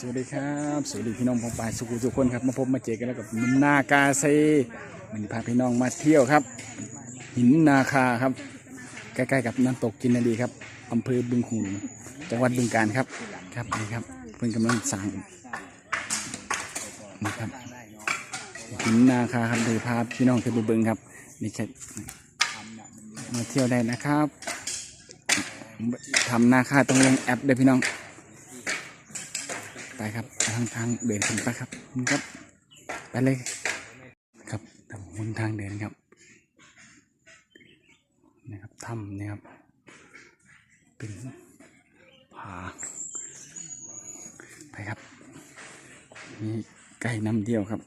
สวัสดีครับสวัสดีพี่น้องพงปายสุขุทุกคนครับมาพบมาเจอกันแล้วกับหนุ่มนากาเซมันพาพี่น้องมาเที่ยวครับ หินนาคาครับ ใกล้ๆกับน้ำตกกินนาดีครับอำเภอบึงขุงจังหวัดบึงกาฬครับครับนี่ครับเพิ่งกำลังสั่งนี่ครับหินนาคาครับเดี๋ยวพาพี่น้องขึ้นไปเบิ่งครับนี่แค่มาเที่ยวได้นะครับทำนาคาต้องลงแอปเด้พี่น้อง ไปครับทางทางเดินขึ้นไปครับนี่ครับไปเลยครับทางบนทางเดินครับนี่ครับถ้ำนี่ครับเป็นผาไปครับมีไก่น้ำเดียวครับ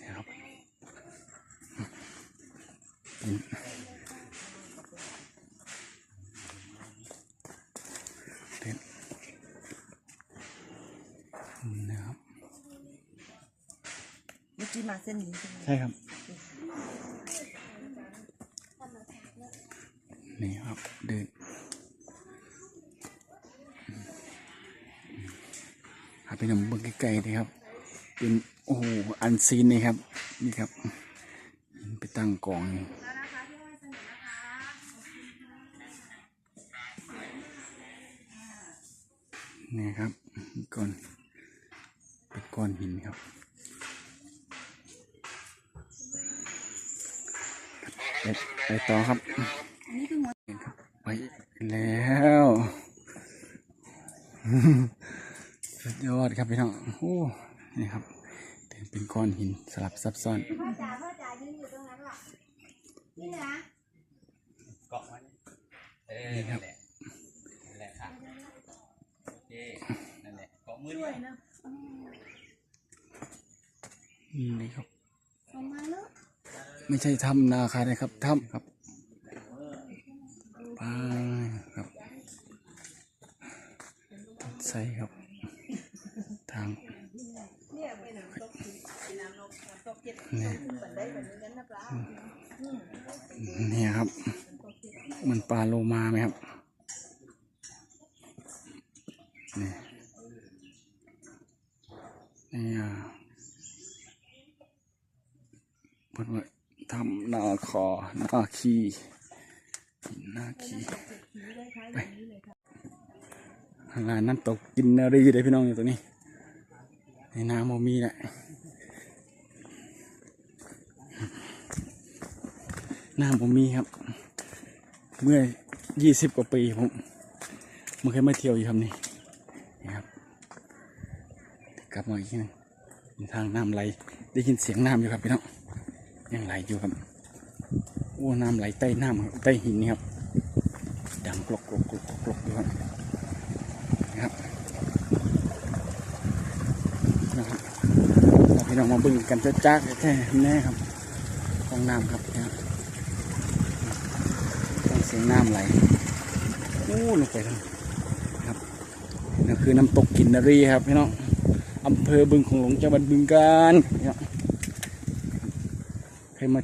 นี่ครับเป็นเดินนะครับ เมื่มาเส้นนี้ใช่ไหมใช่ครับ นี่ครับเดินหาไปนำเบิ้งไกลๆเลยครับ เป็นโอ้โหอันซีนนี่ครับ นี่ครับ ไปตั้งกองนี่นี่ครับก้อนเป็นก้อนหินครับ ไปไปต่อครับครับไปแล้วสุดยอดครับพี่น้องโอ้นี่ครับเป็นก้อนหินสลับซับซ้อนพ่อจ๋าพ่อจ๋ายืนอยู่ตรงนั้นหรอนี่นะเกาะมันเออนั่นแหละนั่นแหละค่ะโอเคนั่นแหละเกาะมือด้วยนะนี่ครับออกมาลูก ไม่ใช่ถ้ำนาคานะครับถ้ำครับปลาครับใส่ครับ ทางเนี่ยเนี่ยครับ มันปลาโลมาไหมครับนี่นี่อะเพิ่นว่าทำ นาคอนาคีนาคีไปร้านนั้นตกกินนารีเลยพี่น้องอยู่ตรงนี้ ในน้ำโมมีแหละน้ำโมมีครับ เมื่อยี่สิบกว่าปีผมมันเคยมาเที่ยวอยู่ครับนี่นี่ครับกลับมาอีกทีหนึงทางน้ำไหลได้ยินเสียงน้ำอยู่ครับพี่น้องยังไหลอยู่ครับ โอ้น้ำไหลใต้น้ำใต้หินนี่ครับดังกรกกรกกรกกรกกรอกอยู่ครับนะครับนะครับเราพี่น้องมาบึงกันจะจักแค่แน่ครับห้องน้ำครับนะครับเสียงน้ำไหลโอ้ลงไปทางครับนั่นคือน้ำตกกินนารีครับพี่น้องอำเภอบึงของหลวงจังหวัดบึงกาฬพี่น้องเคยมา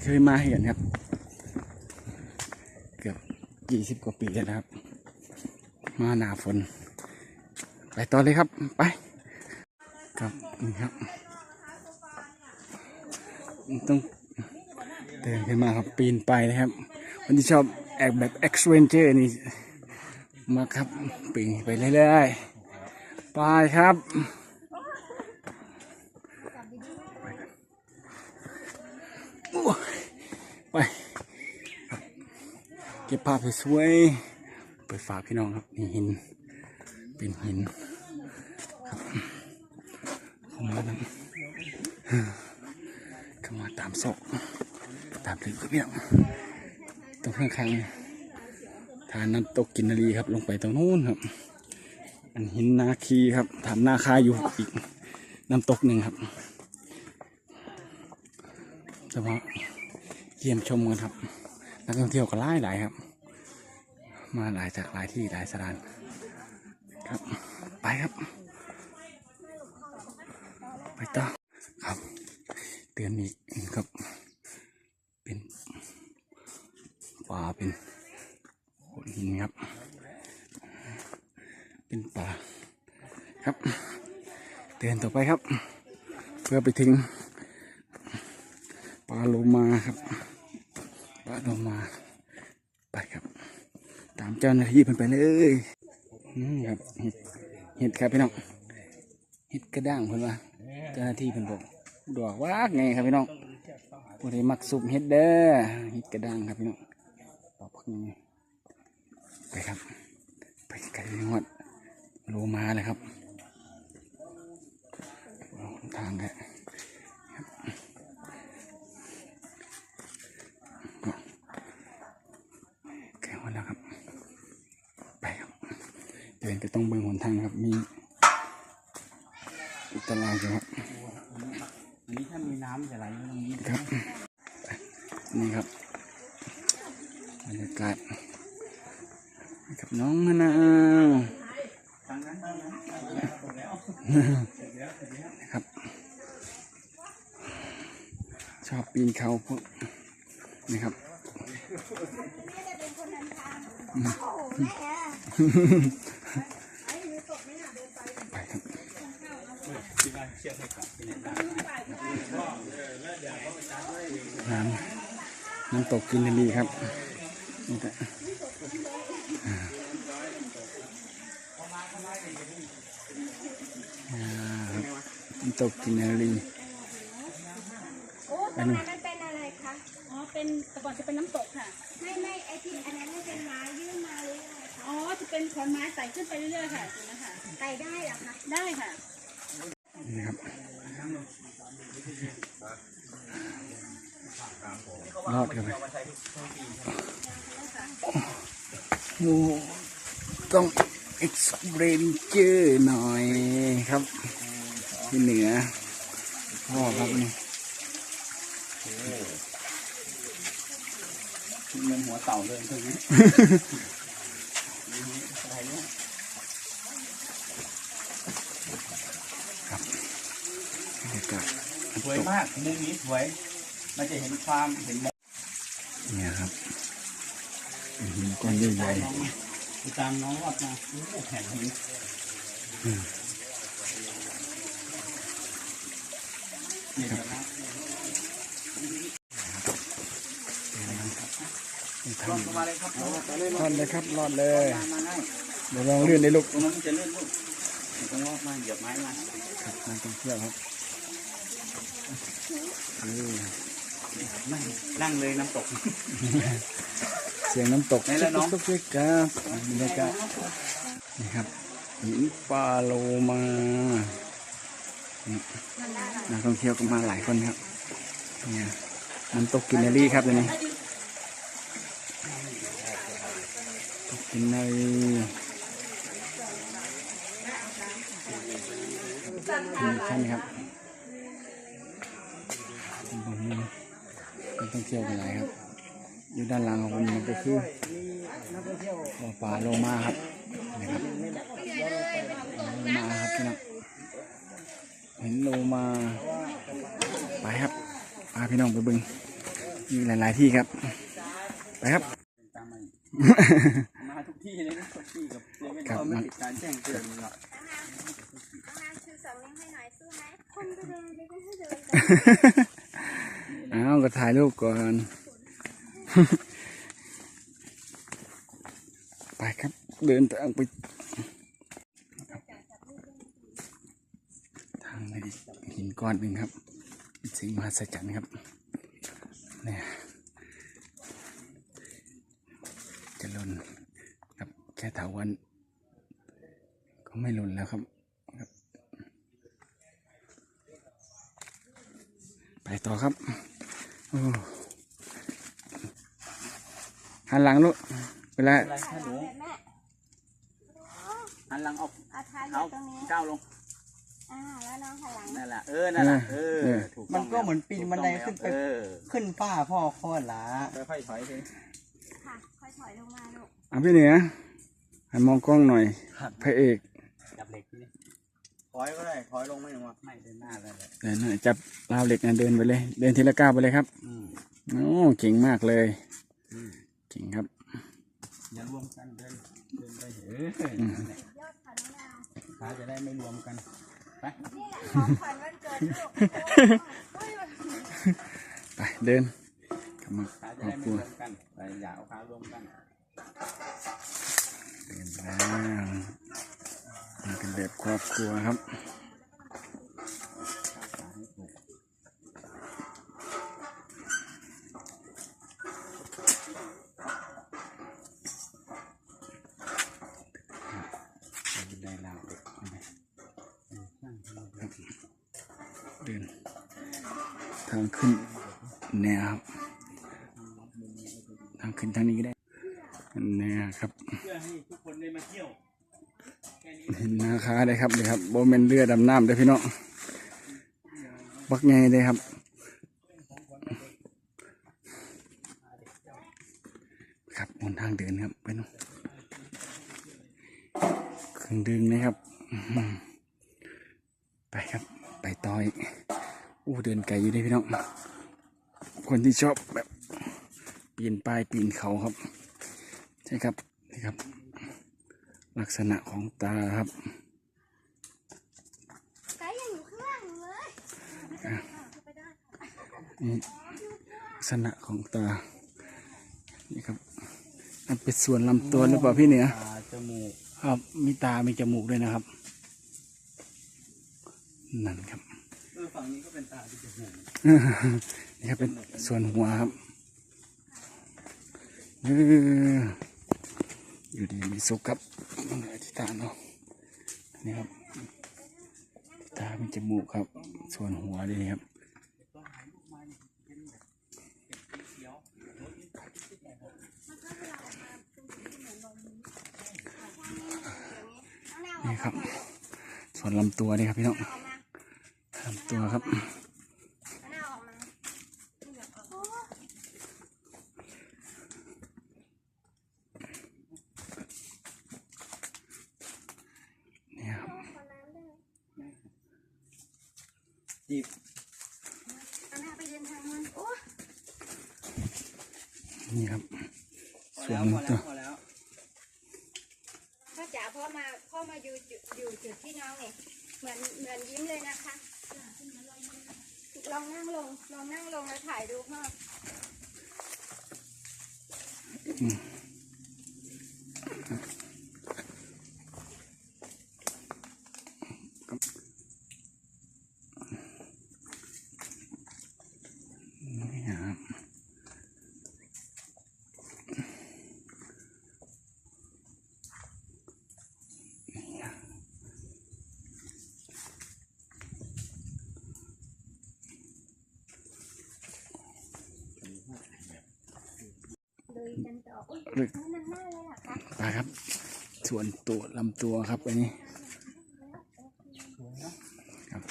เคยมาเห็นครับ เกือบยี่สิบกว่าปีแล้วครับ มาหนาฝน ไปต่อเลยครับไปครับนี่ครับ ต้องเดินขึ้นมาครับปีนไปนะครับวันที่ชอบแอกแบบเอ็กซ์เวนเจอร์นี่มาครับปีนไปเรื่อยๆไปครับ ไปครับ เก็บภาพสวยๆไปฝากพี่น้องครับนี่หิน เป็นหินครับเข้ามาตามเข้ามาตามซอกตามถึงครับพี่น้องตรงข้างๆทานน้ำตกกินนารีครับ ลงไปตรงนู้นครับ อันหินนาคีครับทำนาคาอยู่อีกน้ำตกหนึ่งครับเฉพาะเยี่ยมชมกันครับ นักท่องเที่ยวก็หลายหลายครับ มาหลายจากหลายที่หลายสถานครับ ไปครับ ไปต่อครับ เตือนอีกครับ เป็นป่าเป็นหินครับ เป็นป่าครับ เตือนต่อไปครับ เพื่อไปทิ้งปลาโลมาครับ ปลามา ไปครับ ตามเจ้าหน้าที่เพิ่นไปเลยครับเห็ดเห็ดครับพี่น้องเห็ดกระด้างเพิ่นว่าเจ้าหน้าที่เพิ่นบอกดอกว่ากไงครับพี่น้องผู้ใดมักสุบเห็ดเด้อเห็ดกระด้างครับพี่น้องดอกพักยังไงไปครับ ไปไกลงหวัดโลมาเลยครับทางแกแกหมดแล้วครับ ไปครับเดินก็ต้องเบิ่งหนทางครับ มีอันตรายครับอันนี้ถ้ามีน้ำจะไหลตรงนี้ครับ นี่ครับบรรยากาศกับน้องมะนาวทางนั้นทางนั้นหมดแล้วนะครับ ชอบปีนเขาพวกนี่ครับ แม่จะเป็นคนนำทางโอ้โหแม่อะไอ้หนูตกไหมน่ะเดินไป ไปครับ ที่บ้านเชือกให้กลับที่ไหนได้ น้ำน้ำ ตกกินดีครับนี่ก็อ่าอ่าครับน้ำตกกินดีโอ้ตรงนั้นมันเป็นอะไรคะ อ๋อ เป็นแต่ก่อนจะเป็นน้ำตกค่ะ ไม่ไม่ไอ้ที่อันนั้นไม่เป็นไม้ยื่นมาหรืออะไรคะอ๋อ จะเป็นขอนไม้ไต่ขึ้นไปเรื่อยๆค่ะตรงนั้นค่ะไต่ได้เหรอคะ ได้ค่ะ นี่ครับ รอดกันไปโอ้ต้องเอ็กซ์เรนเจอร์หน่อยครับที่เหนือพ่อครับนี่เงินหัวเต่าเลยใช่ไหมบรรยากาศสวยมากมุมนี้สวยมันจะเห็นความเห็น เนี่ยครับหือก้อนใหญ่น้องไปตามน้องรอดมาแผ่นหินครับรอดมาเลยครับรอดเลยครับรอดเลยเดี๋ยวลองลื่นเลยลูกตรงนั้นจะเลื่อนลูกต้องรอดมาเหยียบไม้มาครับนักท่องเที่ยวครับ นั่งนั่งเลยน้ำตก เสียงน้ำตกไหนล่ะน้อง ตุ๊กตุ๊กครับบรรยากาศนี่ครับหินปลาโลมานี่นักท่องเที่ยวก็มาหลายคนครับเนี่ยน้ำตกกินนารีครับตัวนี้ตกกินนารีนี่ใช่ไหมครับ นักท่องเที่ยวกันหลายครับ อยู่ด้านหลังของผมนี่ก็คือบ่อปลาโลมาครับนะครับโลมาครับพี่น้องเห็นโลมาไปครับพาพี่น้องไปบึงมีหลาย ๆ ที่ครับ ไปครับมาทุกที่เลยนะทุกที่กับเซเว่นครับเขาไม่ติดการแจ้งเตือนหรอกน้องนางชูสองนิ้วให้หน่อยสู้ไมคนเดินไปก็ให้เดิน อ้าวก็ถ่ายรูปก่อน ไปครับ เดินทางไปทางไปหินก้อนหนึ่งครับ สิ่งมหัศจรรย์ครับ เนี่ยจะล่นครับแค่ถาวันก็ไม่ล่นแล้วครับไปต่อครับ หันหลังลูกเวลาอะไรถ้าหนูแม่หันหลังออกเอาเท้าอเท้ายู่ตรงนี้ก้าวลงอ่าแล้วน้องหันหลังนั่นแหละเออนั่นแหละเออถูกต้องมันก็เหมือนปีนบันไดขึ้นไป เออขึ้นป้าพ่อโคตรละค่อยๆถอยไปค่ะค่อยถอยลงมาลูกอะพี่เหนือหันมองกล้องหน่อยพระเอกจับเหล็กนี่ถ อยก็ได้ถอยลงไม่หนึ่งวะไม่เดินหน้าเลยแหละเดินหน่อยจับราวเหล็กนะเดินไปเลย เดินทีละก้าวไปเลยครับอืมโอ้เก่งมากเลยอืมเก่งครับอย่ารวมกันเดินเดินไปเออนั่นแหละยอดค่ะน้องนางขาจะได้ไม่รวมกันนี่แหละของขวัญวันเกิดลูกโอ้ยไปเดินกลับมาขาคจะรอบได้คไม่รัวรวมกันไปอย่าเอาขารวมกันเดินไป แบบครอบครัวครับเดินทางขึ้นเนี่ยครับ ทางขึ้นทางนี้ก็ได้เนี่ยครับเพื่อให้ทุกคนได้มาเที่ยว นี้เห็นนาคาเลยครับเลยครับโบเมนเรือดำน้ำเด้พี่น้องบักไงเลยครับครับบนทางเดินครับไปนู่นเครื่องดึงนะครับ ไปครับ ไปต่อยอู้เดินไกลอยู่เด้พี่น้องคนที่ชอบแบบปีนป้ายปีนเขาครับ ใช่ครับนี่ครับ ลักษณะของตาครับไก่ยังอยู่ข้างล่างอยู่เลยนี่ลักษณะของตา นี่ครับมันเป็นส่วนลำตัวหรือเปล่าพี่เหนือตาจมูกครับมีตา มีจมูกด้วยนะครับ นั่นครับเออฝั่งนี้ก็เป็นตาที่จมูกนี่ครับเป็นส่วนหัวครับเออ อยู่ดีมีสุขครับอธิษฐานเนาะนี่ครับ ตามีจมูกครับ ส่วนหัวดีครับนี่ครับ ส่วนลำตัวนี่ครับพี่น้องลำตัวครับ เอาหน้าออกมาโอ้ นี่ครับ คนนั้นเลย จีบ เอาหน้าไปเดินทางมันโอ้ นี่ครับ พอ ส่วน แล้วพอ ลำ แล้ ตัว วพอแล้ว พ่อจ๋าพ่อมาพ่ อมาอยู่จุดอยู่จุดที่น้องเนี่ยเหมือนเหมือนยิ้มเลยนะคะลองนั่งลงลองนั่งลงแล้วถ่ายดูพ่อ นี่ครับนี่ครับ เลยกันต่ออุ้ยลึกนั่นหน้าเลยเหรอคะไปครับ ส่วนตัวลำตัวครับอันนี้ครับ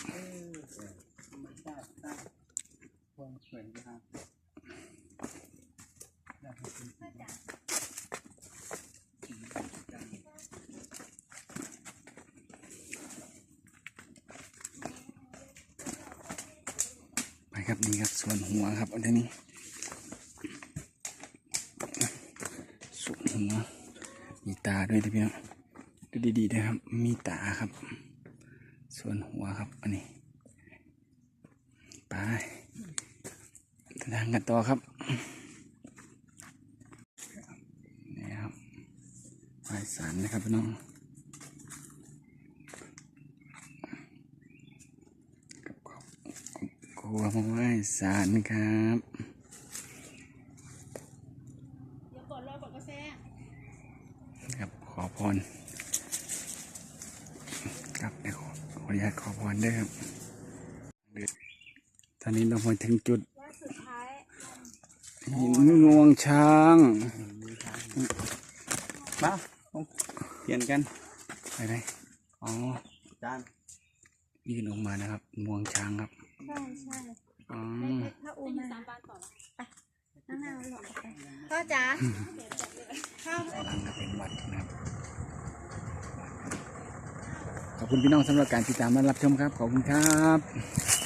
ไปครับนี่ครับส่วนหัวครับอันนี้ส่วนหัว มีตาด้วยพี่น้องดูดีๆนะครับ มีตาครับ ส่วนหัวครับอันนี้ไปทางกันต่อครับนี่ครับไปสารนะครับพี่น้องกับครอบครัวมาไหว้สารครับ เดี๋ยวก่อนรอก่อนก็แซ่ ครับขอพรครับเดี๋ยวขอข ออนุญาตขอพรด้วยครับ ตอนนี้เรามาถึงจุดว่าสุดท้ายหินงวงช้างมาต้องเปลี่ยนกันไปไหนอ๋อจานยื่นออกมานะครับงวงช้างครับ ใช่ใช่อ๋อถ้าอูจะอยู่มาสามบ้านต่อนะนั่งหน้าหลบไปพ่อจ๋าข้าวกำลังจะเป็นวัดนะครับ ขอบคุณพี่น้องสำหรับการติดตามและรับชมครับ ขอบคุณครับ